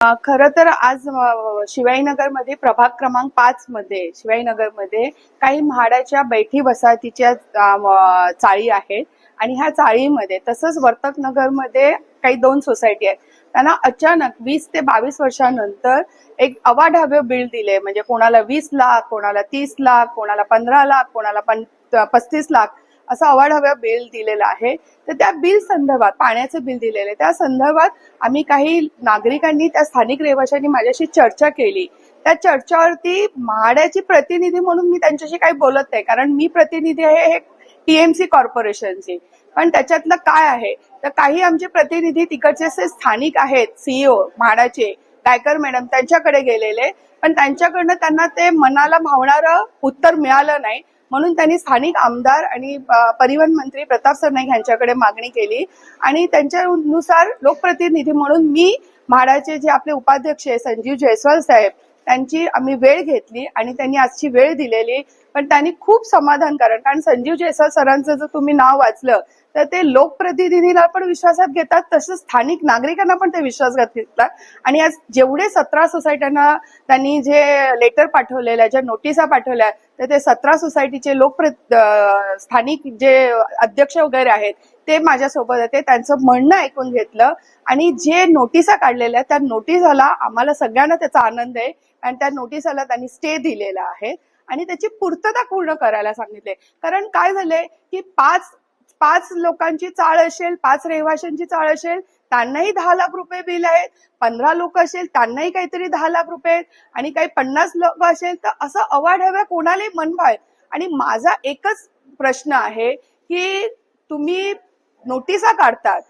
खर खरं तर आज शिवाईनगरमध्ये प्रभाग क्रमांक पाच मध्ये शिवाईनगरमध्ये काही म्हाडाच्या बैठी वसाहतीच्या चाळी आहेत. आणि ह्या चाळीमध्ये तसंच वर्तक नगरमध्ये काही दोन सोसायटी आहेत. त्यांना अचानक वीस ते बावीस वर्षानंतर एक अवाढव्य बिल दिले. म्हणजे कोणाला वीस लाख कोणाला तीस लाख कोणाला पंधरा लाख कोणाला पस्तीस लाख. असं अवाढव्य बिल दिलेलं आहे. तर त्या बिल संदर्भात पाण्याचं बिल दिलेलं आहे. त्या संदर्भात आम्ही काही नागरिकांनी त्या स्थानिक रहिवाशांनी माझ्याशी चर्चा केली. त्या चर्चावरती म्हाड्याची प्रतिनिधी म्हणून मी त्यांच्याशी काही बोलत नाही कारण मी प्रतिनिधी आहे हे टीएमसी कॉर्पोरेशनची. पण त्याच्यातलं काय आहे? तर काही आमचे प्रतिनिधी तिकडचे स्थानिक आहेत सीईओ म्हाडाचे. गायकर मॅडम त्यांच्याकडे गेलेले. पण त्यांच्याकडनं त्यांना ते मनाला भावणारं उत्तर मिळालं नाही. म्हणून त्यांनी स्थानिक आमदार आणि परिवहन मंत्री प्रताप सरनाईक यांच्याकडे मागणी केली. आणि त्यांच्यानुसार लोकप्रतिनिधी म्हणून मी म्हाडाचे जे आपले उपाध्यक्ष आहे संजीव जयस्वाल साहेब त्यांची आम्ही वेळ घेतली आणि त्यांनी आजची वेळ दिलेली. पण त्यांनी खूप समाधानकारक कारण संजीव जयस्वाल सरांचं जर तुम्ही नाव वाचलं तर ते लोकप्रतिनिधीला पण विश्वासात घेतात तसंच स्थानिक नागरिकांना पण ते विश्वासात घेतात. आणि आज जेवढे सतरा सोसायट्यांना त्यांनी जे लेटर पाठवलेल्या ज्या नोटिसा पाठवल्या तर ते सतरा सोसायटीचे लोकप्र स्थानिक जे अध्यक्ष वगैरे आहेत ते माझ्यासोबत होते त्यांचं म्हणणं ऐकून घेतलं. आणि जे नोटिसा काढलेल्या त्या नोटिसाला आम्हाला सगळ्यांना त्याचा आनंद आहे आणि त्या नोटिसाला त्यांनी स्टे दिलेला आहे. आणि त्याची पूर्तता पूर्ण करायला सांगितले कारण काय झालंय की पाच पाच लोकांची चाळ असेल पाच रहिवाशांची चाळ असेल त्यांनाही दहा लाख रुपये बिल आहेत. पंधरा लोक असेल त्यांनाही काहीतरी दहा लाख रुपये आहेत. आणि काही पन्नास लोक असेल तर असं अवाढव्या कोणालाही मनभाय आणि माझा एकच प्रश्न आहे की तुम्ही नोटिसा काढतात.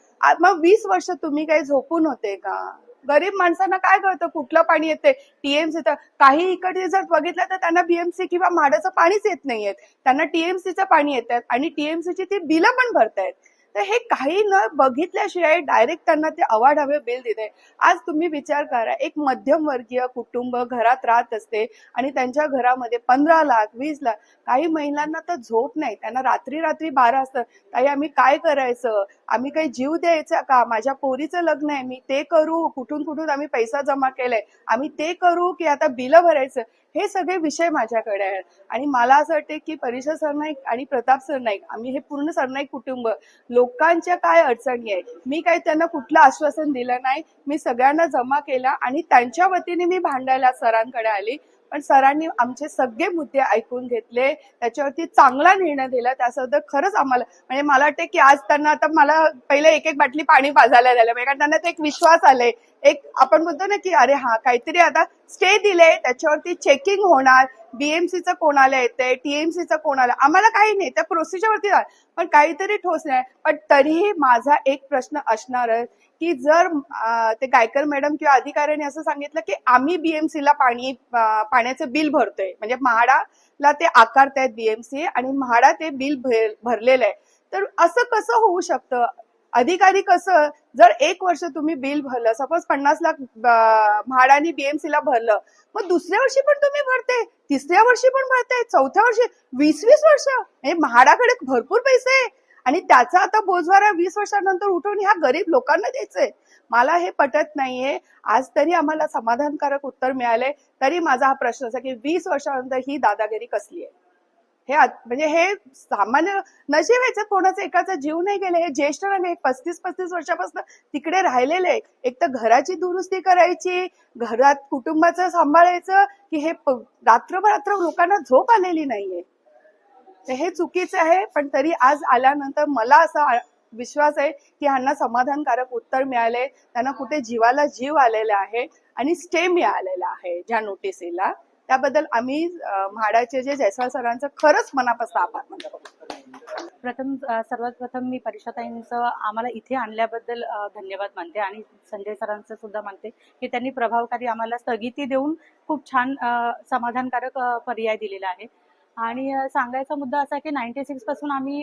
मग वीस वर्ष तुम्ही काही झोपून होते का? गरीब माणसांना काय कळतं? कुठलं पाणी येते टीएमसी तर काही इकडे जर बघितलं तर त्यांना बीएमसी किंवा माडाचं पाणीच येत नाहीये त्यांना टीएमसीचं पाणी येतात आणि टीएमसीची ती बिलं पण भरतायत. तर हे काही न बघितल्याशिवाय डायरेक्ट त्यांना ते अवाढव्य बिल दिले. आज तुम्ही विचार करा एक मध्यमवर्गीय कुटुंब घरात राहत असते आणि त्यांच्या घरामध्ये पंधरा लाख वीस लाख काही महिलांना तर झोप नाही. त्यांना रात्री रात्री बारा असतं. ताई आम्ही काय करायचं? आम्ही काही जीव द्यायचा का? माझ्या पोरीचं लग्न आहे मी ते करू. कुठून कुठून आम्ही पैसा जमा केलाय? आम्ही ते करू की आता बिलं भरायचं? हे सगळे विषय माझ्याकडे आहेत. आणि मला असं वाटते की परिषद सरनाईक आणि प्रताप सरनाईक आम्ही हे पूर्ण सरनाईक कुटुंब लोकांच्या काय अडचणी आहे मी काही त्यांना कुठलं आश्वासन दिलं नाही मी सगळ्यांना जमा केला आणि त्यांच्या वतीने मी भांडायला सरांकडे आली. पण सरांनी आमचे सगळे मुद्दे ऐकून घेतले त्याच्यावरती चांगला निर्णय दिला त्याबद्दल खरंच आम्हाला म्हणजे मला वाटते की आज त्यांना आता मला पहिले एक एक बाटली पाणी पाजायला झालं म्हणजे कारण त्यांना ते एक विश्वास आलाय. एक आपण म्हणतो ना की अरे हा काहीतरी आता स्टे दिले त्याच्यावरती चेकिंग होणार बीएमसीचं कोणाला येते टीएमसीचं कोणाला आम्हाला काही नाही त्या प्रोसिजरवरती पण काहीतरी ठोस नाही. पण तरीही माझा एक प्रश्न असणार आहे की जर ते गायकर मॅडम किंवा अधिकाऱ्यांनी असं सांगितलं की आम्ही बीएमसी ला पाणी पाण्याचं बिल भरतोय म्हणजे म्हाडाला ते आकारतायत बीएमसी आणि म्हाडा ते बिल भरलेलं आहे तर असं कसं होऊ शकतं? अधिकारी कसं जर एक वर्ष तुम्ही बिल भरलं सपोज पन्नास लाख म्हाडाने म्हाडानी बीएमसी ला भरलं मग दुसऱ्या वर्षी पण तुम्ही भरते तिसऱ्या वर्षी पण भरते चौथ्या वर्षी वीस वीस वर्ष. हे म्हाडाकडे भरपूर पैसे आहे. आणि त्याचा आता बोजवारा वीस वर्षानंतर उठवून ह्या गरीब लोकांना द्यायचंय. मला हे पटत नाहीये. आज तरी आम्हाला समाधानकारक उत्तर मिळाले तरी माझा हा प्रश्न असा की वीस वर्षानंतर ही दादागिरी कसली आहे? हे म्हणजे हे सामान्य नशीब याच्यात कोणाचा एकाचा जीव नाही गेले. हे ज्येष्ठ नाही पस्तीस पस्तीस वर्षापासून तिकडे राहिलेले. एक तर घराची दुरुस्ती करायची घरात कुटुंबाचं सांभाळायचं की हे रात्रभर रात्र लोकांना झोप आलेली नाहीये. तर हे चुकीचं आहे पण तरी आज आल्यानंतर मला असा विश्वास आहे की ह्यांना समाधानकारक उत्तर मिळाले. त्यांना कुठे जीवाला जीव आलेला आहे आणि स्टे मिळालेला आहे ज्या नोटिसीला त्याबद्दल आम्ही म्हाडाचे जे जयस्वाल सरांचं खरंच मनापासून आभार मानतो. प्रथम सर्वात प्रथम मी परिषदाईंचं आम्हाला इथे आणल्याबद्दल धन्यवाद मानते आणि संजय सरांचं सुद्धा मानते की त्यांनी प्रभावकारी आम्हाला स्थगिती देऊन खूप छान समाधानकारक पर्याय दिलेला आहे. आणि सांगायचा मुद्दा असा की नाईन्टी सिक्सपासून आम्ही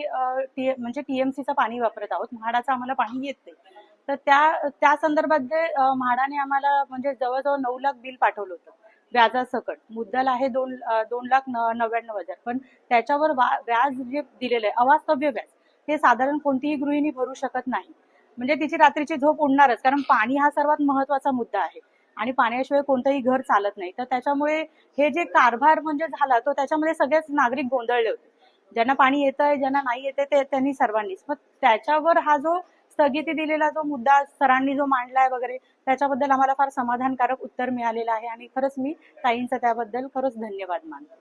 टी म्हणजे टीएमसीचं पाणी वापरत आहोत. म्हाडाचं आम्हाला पाणी येत नाही. तर त्या त्या संदर्भात जे म्हाडाने आम्हाला म्हणजे जवळजवळ नऊ लाख बिल पाठवलं होतं. व्याजासकट. मुद्दल आहे दोन दोन लाख नव्याण्णव हजार. पण त्याच्यावर व्याज जे दिलेलं आहे अवास्तव्य व्याज ते साधारण कोणतीही गृहिणी भरू शकत नाही. म्हणजे तिची रात्रीची झोप उडणारच कारण पाणी हा सर्वात महत्त्वाचा मुद्दा आहे. आणि पाण्याशिवाय कोणतंही घर चालत नाही. तर त्याच्यामुळे हे जे कारभार म्हणजे झाला तो त्याच्यामध्ये सगळेच नागरिक गोंधळले होते. ज्यांना पाणी येतंय ज्यांना नाही येते ते त्यांनी सर्वांनीच. मग त्याच्यावर हा जो स्थगिती दिलेला जो मुद्दा सरांनी जो मांडलाय वगैरे त्याच्याबद्दल आम्हाला फार समाधानकारक उत्तर मिळालेलं आहे. आणि खरंच मी ताईंचं त्याबद्दल खरंच धन्यवाद मानतो.